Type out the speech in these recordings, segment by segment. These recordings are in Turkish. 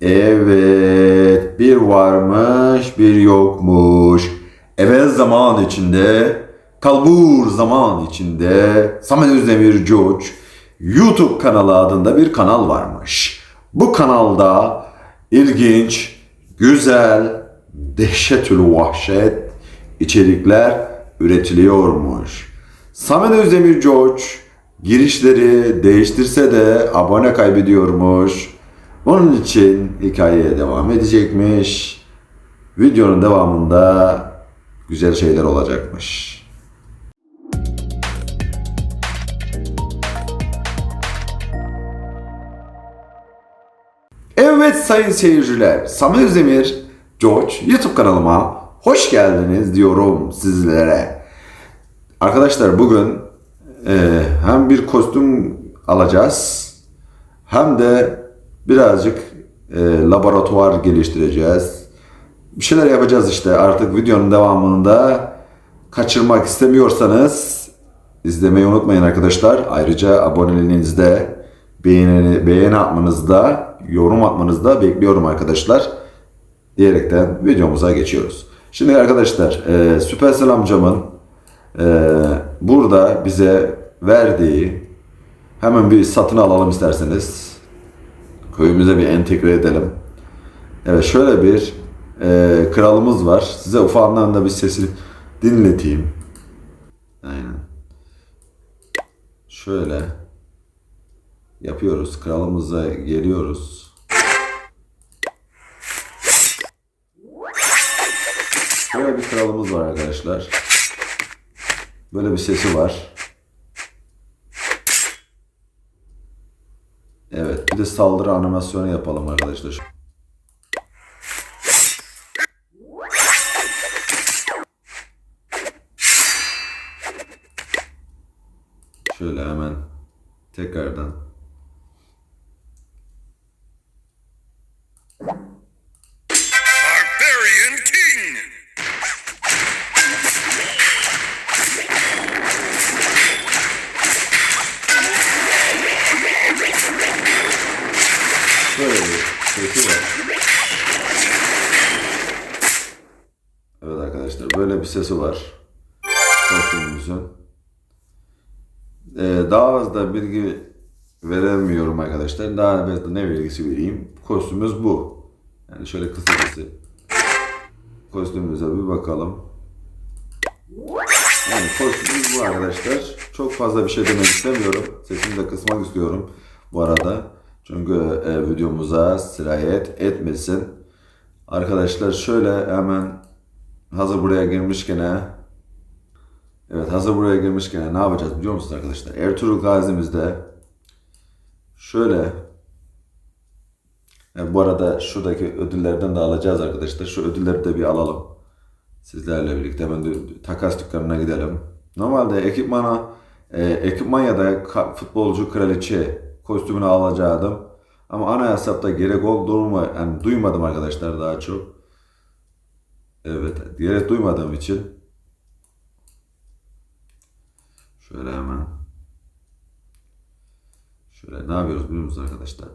Evet, bir varmış, bir yokmuş. Evvel zaman içinde, kalbur zaman içinde Samet Özdemir Coç YouTube kanalı adında bir kanal varmış. Bu kanalda ilginç, güzel, dehşetül vahşet içerikler üretiliyormuş. Samet Özdemir Coç girişleri değiştirse de abone kaybediyormuş. Onun için hikayeye devam edecekmiş. Videonun devamında güzel şeyler olacakmış. Evet sayın seyirciler, Samet Özdemir George YouTube kanalıma hoş geldiniz diyorum sizlere. Arkadaşlar bugün e, hem bir kostüm alacağız hem de birazcık e, laboratuvar geliştireceğiz. Bir şeyler yapacağız işte artık videonun devamında kaçırmak istemiyorsanız izlemeyi unutmayın arkadaşlar. Ayrıca aboneliğinizde beğeni, beğeni atmanızda, yorum atmanızda bekliyorum arkadaşlar. Diyerekten videomuza geçiyoruz. Şimdi arkadaşlar e, Süpersel amcamın e, burada bize verdiği hemen bir satın alalım isterseniz. Köyümüze bir entegre edelim. Evet şöyle bir e, kralımız var. Size ufağından da bir sesi dinleteyim. Aynen. Şöyle yapıyoruz. Kralımıza geliyoruz. Böyle bir kralımız var arkadaşlar. Böyle bir sesi var. Evet, bir de saldırı animasyonu yapalım arkadaşlar. Şöyle hemen tekrardan arkadaşlar böyle bir sesi var. Kostümümüzün. Ee, daha fazla bilgi veremiyorum arkadaşlar. Daha fazla ne bilgisi vereyim? Kostümümüz bu. Yani şöyle kısacası kostümümüze bir bakalım. Yani kostümümüz bu arkadaşlar. Çok fazla bir şey demek istemiyorum. Sesimi de kısmak istiyorum bu arada. Çünkü e, videomuza sirayet etmesin. Arkadaşlar şöyle hemen hazır buraya girmişken Evet hazır buraya girmişken ne yapacağız biliyor musunuz arkadaşlar? Ertuğrul Gazi'mizde şöyle e, bu arada şuradaki ödüllerden de alacağız arkadaşlar. Şu ödülleri de bir alalım. Sizlerle birlikte hemen de takas dükkanına gidelim. Normalde ekipmana e, ekipman ya da futbolcu kraliçe kostümünü alacaktım. Ama ana hesapta gerek olduğumu yani duymadım arkadaşlar daha çok. Evet gerek duymadığım için şöyle hemen şöyle ne yapıyoruz biliyor musunuz arkadaşlar?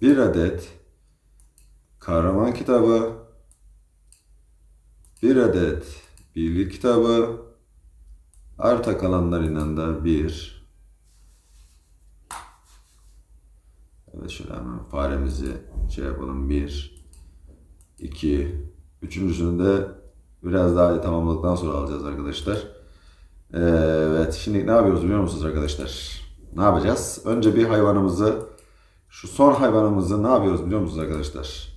Bir adet kahraman kitabı bir adet birlik kitabı arta kalanlarıyla da bir evet şöyle hemen faremizi şey yapalım bir iki üçüncüsünü de biraz daha tamamladıktan sonra alacağız arkadaşlar evet şimdi ne yapıyoruz biliyor musunuz arkadaşlar ne yapacağız önce bir hayvanımızı şu son hayvanımızı ne yapıyoruz biliyor musunuz arkadaşlar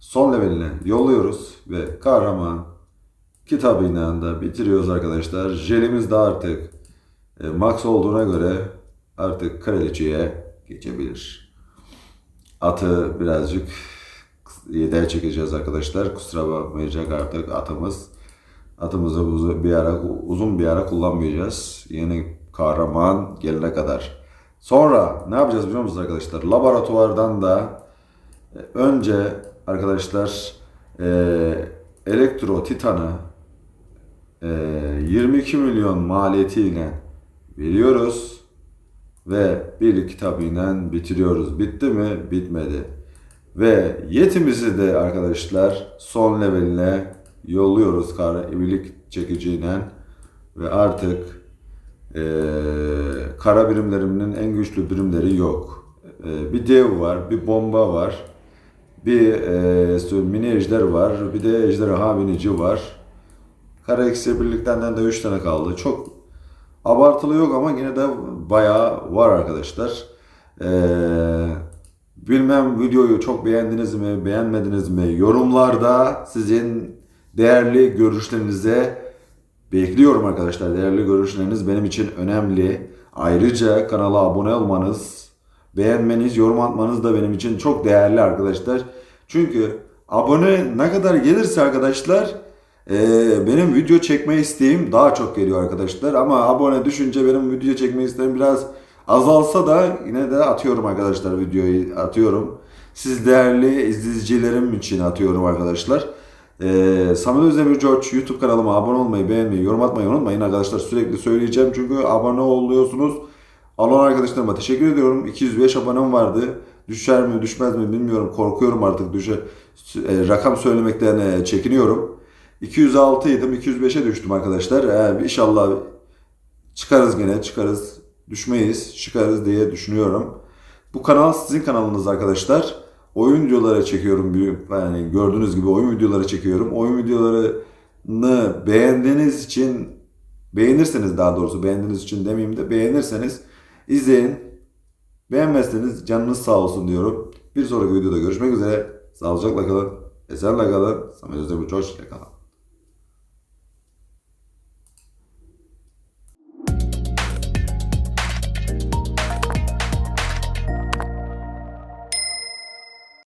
son leveline yolluyoruz ve kahraman kitabıyla da bitiriyoruz arkadaşlar. Jelimiz de artık e, max olduğuna göre artık kraliçeye geçebilir. Atı birazcık yedeğe çekeceğiz arkadaşlar. Kusura bakmayacak artık atımız. Atımızı bir ara uzun bir ara kullanmayacağız. Yeni kahraman gelene kadar. Sonra ne yapacağız biliyor musunuz arkadaşlar? Laboratuvardan da e, önce arkadaşlar e, elektro titanı e, 22 milyon maliyetiyle veriyoruz ve bir kitabıyla bitiriyoruz. Bitti mi? Bitmedi. Ve yetimizi de arkadaşlar son leveline yolluyoruz kara ibilik çekiciyle ve artık eee, kara birimlerinin en güçlü birimleri yok. Eee, bir dev var, bir bomba var, bir eee, mini ejder var, bir de ejderha binici var. Kara iksir birliklerinden de 3 tane kaldı. Çok abartılı yok ama yine de bayağı var arkadaşlar. Eee bilmem videoyu çok beğendiniz mi, beğenmediniz mi? Yorumlarda sizin değerli görüşlerinize bekliyorum arkadaşlar. Değerli görüşleriniz benim için önemli. Ayrıca kanala abone olmanız, beğenmeniz, yorum atmanız da benim için çok değerli arkadaşlar. Çünkü abone ne kadar gelirse arkadaşlar ee, benim video çekme isteğim daha çok geliyor arkadaşlar. Ama abone düşünce benim video çekme isteğim biraz azalsa da yine de atıyorum arkadaşlar videoyu atıyorum. Siz değerli izleyicilerim için atıyorum arkadaşlar. Ee, Samet Özdemir George YouTube kanalıma abone olmayı, beğenmeyi, yorum atmayı unutmayın arkadaşlar. Sürekli söyleyeceğim çünkü abone oluyorsunuz. Alan arkadaşlarıma teşekkür ediyorum. 205 abonem vardı. Düşer mi düşmez mi bilmiyorum. Korkuyorum artık düşe e, rakam söylemekten e, çekiniyorum. 206 idim 205'e düştüm arkadaşlar. Ee, inşallah çıkarız gene çıkarız. Düşmeyiz çıkarız diye düşünüyorum. Bu kanal sizin kanalınız arkadaşlar. Oyun videoları çekiyorum. Yani gördüğünüz gibi oyun videoları çekiyorum. Oyun videolarını beğendiğiniz için beğenirseniz daha doğrusu beğendiğiniz için demeyeyim de beğenirseniz izleyin. Beğenmezseniz canınız sağ olsun diyorum. Bir sonraki videoda görüşmek üzere. Sağlıcakla kalın. Esenle kalın. Samet Özdemir Coş ile kalın.